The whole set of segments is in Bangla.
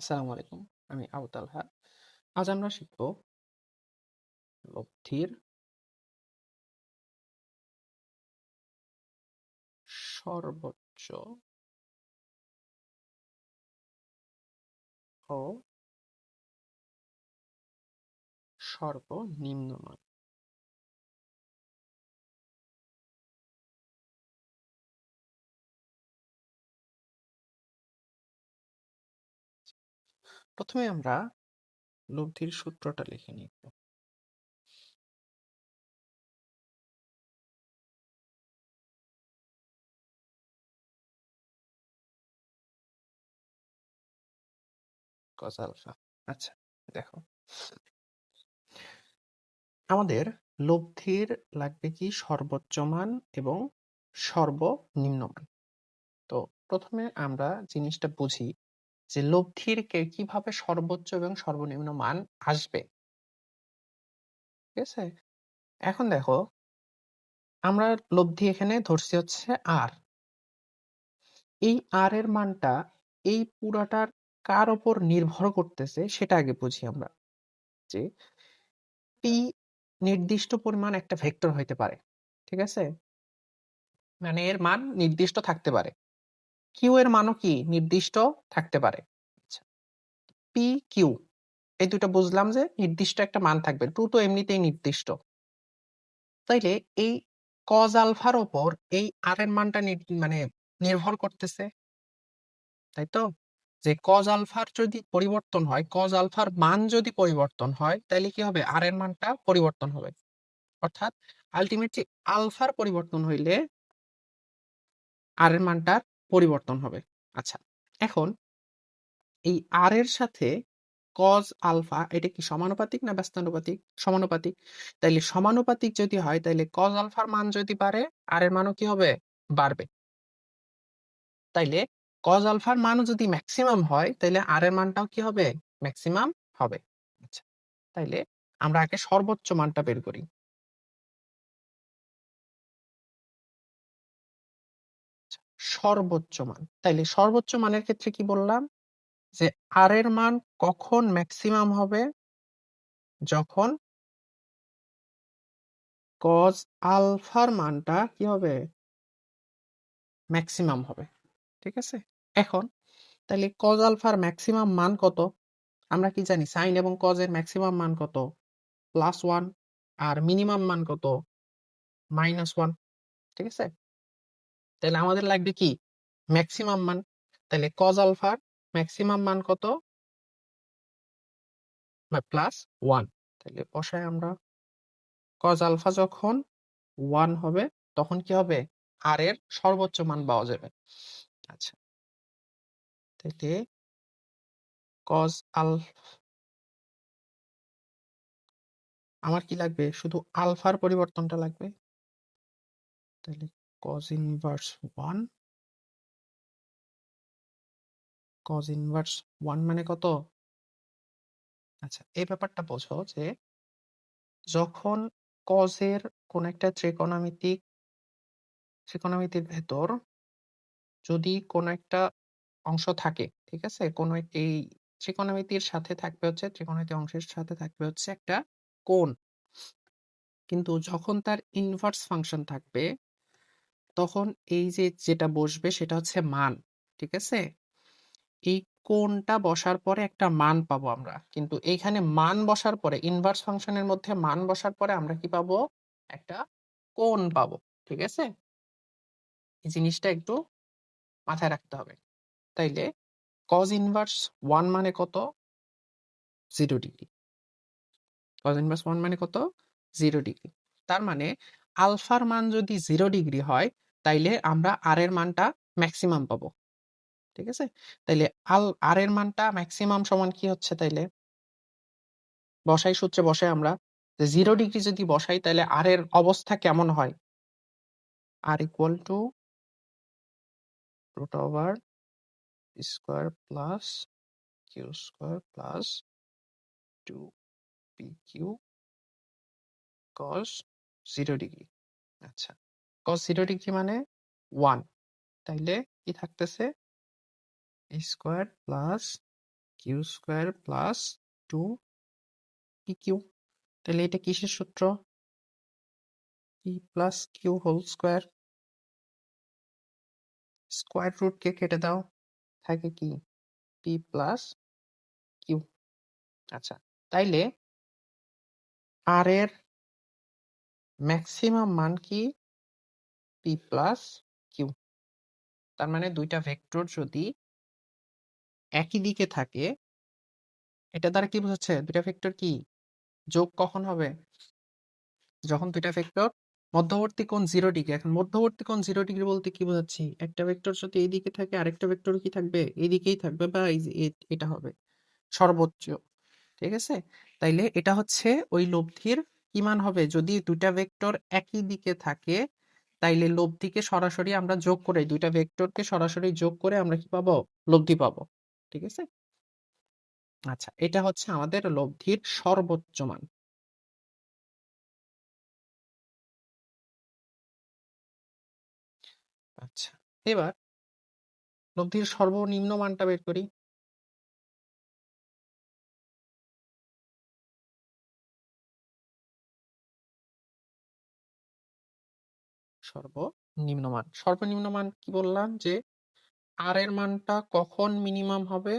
আসসালামু আলাইকুম। আমি আবু তালহা। আজ আমরা শিখব লব্ধির সর্বোচ্চ ও সর্বনিম্ন মান প্রথমে আমরা লব্ধির সূত্রটা লিখে আলফা আচ্ছা দেখো। আমাদের লব্ধির লাগবে কি সর্বোচ্চ মান এবং সর্বনিম্ন মান তো প্রথমে আমরা জিনিসটা বুঝি যে লব্ধির কে, কীভাবে সর্বোচ্চ এবং সর্বনিম্ন মান আসবে? ঠিক আছে? এখন দেখো, আমরা লব্ধি এখানে ধরছি হচ্ছে আর এই আর এর মানটা এই পুরাটার কার ওপর নির্ভর করতেছে সেটা আগে বুঝি আমরা। যে পি নির্দিষ্ট পরিমাণ একটা ভেক্টর হইতে পারে, ঠিক আছে? মানে এর মান নির্দিষ্ট থাকতে পারে। কিউ এর মানও কি নির্দিষ্ট থাকতে পারে? পি কিউ এই দুটো বুঝলাম যে নির্দিষ্ট একটা মান থাকবে। টু তো এমনিতেই নির্দিষ্ট। তাইলে এই কজ আলফার ওপর এই আর এর মানটা মানে নির্ভর করতেছে। তাই তো? যে কজ আলফার যদি পরিবর্তন হয় কজ আলফার মান যদি পরিবর্তন হয় তাহলে কি হবে? আর এর মানটা পরিবর্তন হবে। অর্থাৎ আলটিমেটলি আলফার পরিবর্তন হইলে আর এর মানটার পরিবর্তন হবে। আচ্ছা এখন এই আর এর সাথে কজ আলফা এটা কি সমানুপাতিক না ব্যস্তানুপাতিক? সমানুপাতিক। তাইলে সমানুপাতিক যদি হয়, তাইলে কজ আলফার মান যদি বাড়ে আর এর মানও কি হবে? বাড়বে। তাইলে কজ আলফার মানও যদি ম্যাক্সিমাম হয়, তাইলে আর এর মানটাও কি হবে? ম্যাক্সিমাম হবে। আচ্ছা তাইলে আমরা আগে সর্বোচ্চ মানটা বের করি। সর্বোচ্চ মান। তাইলে সর্বোচ্চ মানের ক্ষেত্রে কি বললাম? যে আর এর মান কখন ম্যাক্সিমাম হবে? যখন কজ আলফার মানটা কি হবে? ম্যাক্সিমাম হবে। ঠিক আছে? এখন তাহলে কজ আলফার ম্যাক্সিমাম মান কত? আমরা কি জানি? সাইন এবং কজের ম্যাক্সিমাম মান কত? প্লাস ওয়ান আর মিনিমাম মান কত? মাইনাস ওয়ান ঠিক আছে? তাহলে আমাদের লাগবে কি? ম্যাক্সিমাম মান। তাহলে কজ আলফার ম্যাক্সিমাম মান কত? প্লাস ওয়ান তাহলে বসায় আমরা। কজ আলফা যখন ওয়ান হবে, তখন কি হবে? আর এর সর্বোচ্চ মান পাওয়া যাবে। আচ্ছা। তাহলে কজ আল আমার কি লাগবে? শুধু আলফার পরিবর্তনটা লাগবে। তাহলে cos inverse one cos inverse one মানে কত? আচ্ছা এই ব্যাপারটা বোঝো যে যখন কজের কোন একটা ত্রিকোণমিতিক, ত্রিকোণমিতির ভেতর যদি কোন একটা অংশ থাকে, ঠিক আছে? কোন এই ত্রিকোণমিতির সাথে থাকবে হচ্ছে ত্রিকোণমিতি অংশের সাথে থাকবে হচ্ছে একটা কোণ। কিন্তু যখন তার ইনভার্স ফাংশন থাকবে তখন এই যে, যেটা বসবে সেটা হচ্ছে মান, ঠিক আছে? এই কোনটা বসার পরে একটা মান পাবো আমরা। কিন্তু এইখানে মান বসার পরে ইনভার্স ফাংশনের মধ্যে মান বসার পরে আমরা কি পাবো? একটা কোন পাবো, ঠিক আছে? এই জিনিসটা একটু মাথায় রাখতে হবে। তাইলে কজ ইনভার্স ওয়ান মানে কত? Zero degree cos inverse one মানে কত? জিরো ডিগ্রি তার মানে আলফার মান যদি জিরো ডিগ্রি হয় তাইলে আমরা আর এর মানটা ম্যাক্সিমাম পাবো। ঠিক আছে? তাইলে আল আর এর মানটা ম্যাক্সিমাম সমান কি হচ্ছে তাইলে? বসাই সূত্রে বসে আমরা জিরো ডিগ্রি যদি বসাই তাহলে আর এর অবস্থা কেমন হয়? R equal to root over square plus Q square plus two P Q cos zero degree আচ্ছা। কস জিরো ডিগ্রি মানে? ওয়ান তাইলে কি থাকতেছে? Square plus Q square plus two P Q তাহলে এটা কিসের সূত্র? P plus Q whole square square রুটকে কেটে দাও। থাকে কি? পি প্লাস কিউ আচ্ছা তাইলে আর এর ম্যাক্সিমাম মান কি? পি প্লাস কিউ তার মানে দুইটা ভেক্টর যদি একই দিকে থাকে, এটা দ্বারা কি বোঝাচ্ছে দুইটা ভেক্টর কি? যোগ কখন হবে? যখন দুইটা ভেক্টর মধ্যবর্তী কোণ জিরো ডিগ্রি এখন মধ্যবর্তী কোণ জিরো ডিগ্রি বলতে কি বোঝাচ্ছি? একটা ভেক্টর যদি এই দিকে থাকে, আরেকটা ভেক্টর কি থাকবে? এই দিকেই থাকবে বা এটা হবে, সর্বোচ্চ, ঠিক আছে? তাইলে এটা হচ্ছে ওই লব্ধির কি মান হবে? যদি দুইটা ভেক্টর একই দিকে থাকে তাইলে লব্ধিকে সরাসরি আমরা যোগ করে, দুইটা ভেক্টরকে সরাসরি যোগ করে আমরা কি পাবো? লব্ধি পাবো। ঠিক আছে? আচ্ছা এটা হচ্ছে আমাদের লব্ধির সর্বোচ্চ মান। আচ্ছা এবার লব্ধির সর্বনিম্ন মানটা বের করি। সর্বনিম্ন মান সর্বনিম্ন মান কি বললাম যে আর এর মানটা কখন মিনিমাম হবে?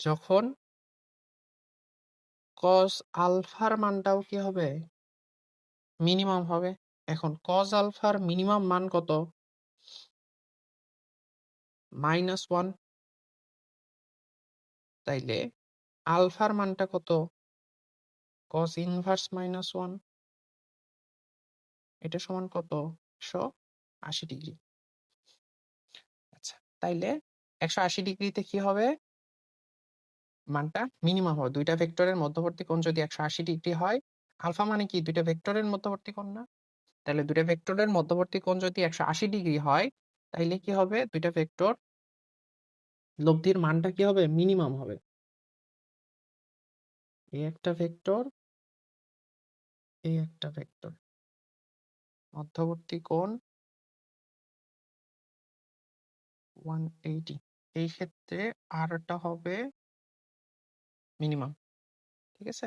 যখন কস আলফার মানটাও কি হবে? মিনিমাম হবে। এখন কস আলফার মিনিমাম মান কত? মাইনাস ওয়ান তাইলে আলফার মানটা কত? কস ইনভার্স মাইনাস ওয়ান এটা সমান কত? একশো আশি ডিগ্রি। আচ্ছা তাইলে একশো আশি ডিগ্রিতে কি হবে? মানটা মিনিমাম হবে। দুইটা ভেক্টরের মধ্যবর্তী কোণ যদি একশো আশি ডিগ্রি হয়, আলফা মানে কি? দুইটা ভেক্টরের মধ্যবর্তী কোণ না? তাহলে দুইটা ভেক্টরের মধ্যবর্তী কোণ যদি একশো আশি ডিগ্রি হয়, তাইলে কি হবে? দুইটা ভেক্টর লব্ধির মানটা কি হবে? মিনিমাম হবে। এই একটা ভেক্টর এই একটা ভেক্টর। মধ্যবর্তী কোণ ওয়ান এইটি এই ক্ষেত্রে আরটা হবে মিনিমাম ঠিক আছে?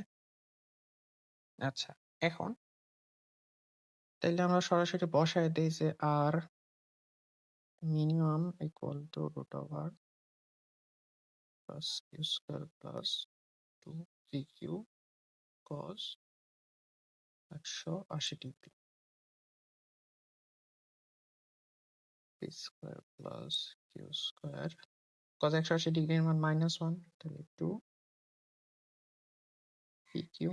আচ্ছা এখন তাইলে আমরা সরাসরি বসায় দিই যে R minimum equal to root over plus Q square plus two P Q cos একশো আশি ডিগ্রি। পি প্লাস কিউ একশো আশি ডিগ্রির মান মাইনাস ওয়ান তাহলে টু পি কিউ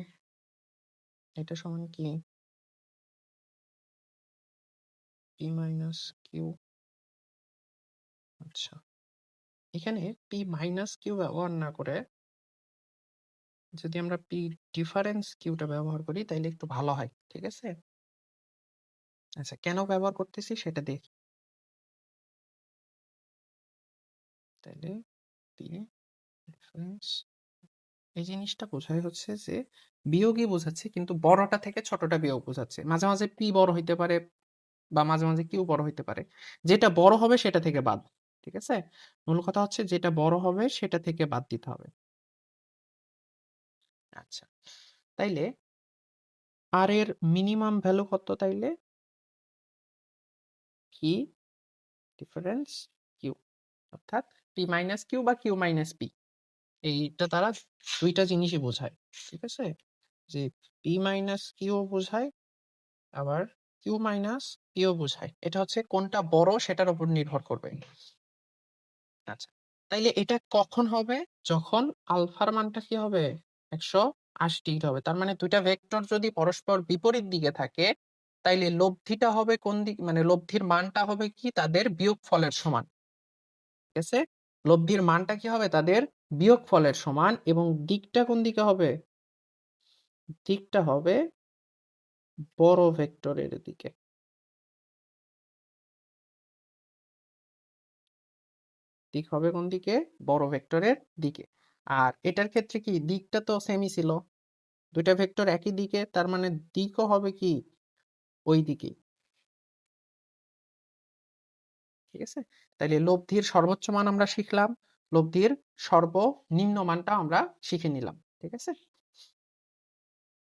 এটা সমান কি? পি মাইনাস কিউ আচ্ছা। এখানে পি মাইনাস কিউ ব্যবহার না করে যদি আমরা পি ডিফারেন্স কিউটা ব্যবহার করি, তাইলে একটু ভালো হয়, ঠিক আছে? আচ্ছা কেন ব্যবহার করতেছি সেটা দেখি। তাইলে পি ডিফারেন্স এই জিনিসটা বোঝাই হচ্ছে যে বিয়োগই বোঝাচ্ছে, কিন্তু বড়টা থেকে ছোটটা বিয়োগ বোঝাচ্ছে। মাঝে মাঝে পি বড় হইতে পারে বা মাঝে মাঝে কিউ বড় হইতে পারে। যেটা বড় হবে সেটা থেকে বাদ, ঠিক আছে? মূল কথা হচ্ছে যেটা বড় হবে সেটা থেকে বাদ দিতে হবে। আচ্ছা তাইলে আর এর মিনিমাম ভ্যালু কত তাইলে? কি ডিফারেন্স কিউ অর্থাৎ পি মাইনাস কিউ বা কিউ মাইনাস পি এইটা তারা দুইটা জিনিসই বোঝায়, ঠিক আছে? যে পি মাইনাস কিউ বোঝায়, আবার কিউ মাইনাস পিও বোঝায়। এটা হচ্ছে কোনটা বড় সেটার উপর নির্ভর করবে। আচ্ছা তাইলে এটা কখন হবে? যখন আলফার মানটা কি হবে? একশো আশি ডিগ্রি হবে। তার মানে দুইটা ভেক্টর যদি পরস্পর বিপরীত দিকে থাকে, তাইলে লব্ধিটা হবে কোন দিক মানে লব্ধির মানটা হবে কি? তাদের বিয়োগ ফলের সমান। ঠিক আছে? লব্ধির মানটা কি হবে? তাদের বিয়োগ ফলের সমান এবং দিকটা কোন দিকে হবে? দিকটা হবে বড় ভেক্টরের দিকে। দিক হবে কোন দিকে? বড় ভেক্টরের দিকে। আর এটার ক্ষেত্রে কি? দিকটা তো সেমই ছিল। দুইটা ভেক্টর একই দিকে, তার মানে দিকও হবে কি? ওই দিকে ঠিক আছে তাইলে লব্ধির সর্বোচ্চ মান আমরা শিখলাম লব্ধির সর্বনিম্ন মানটা আমরা শিখে নিলাম। ঠিক আছে?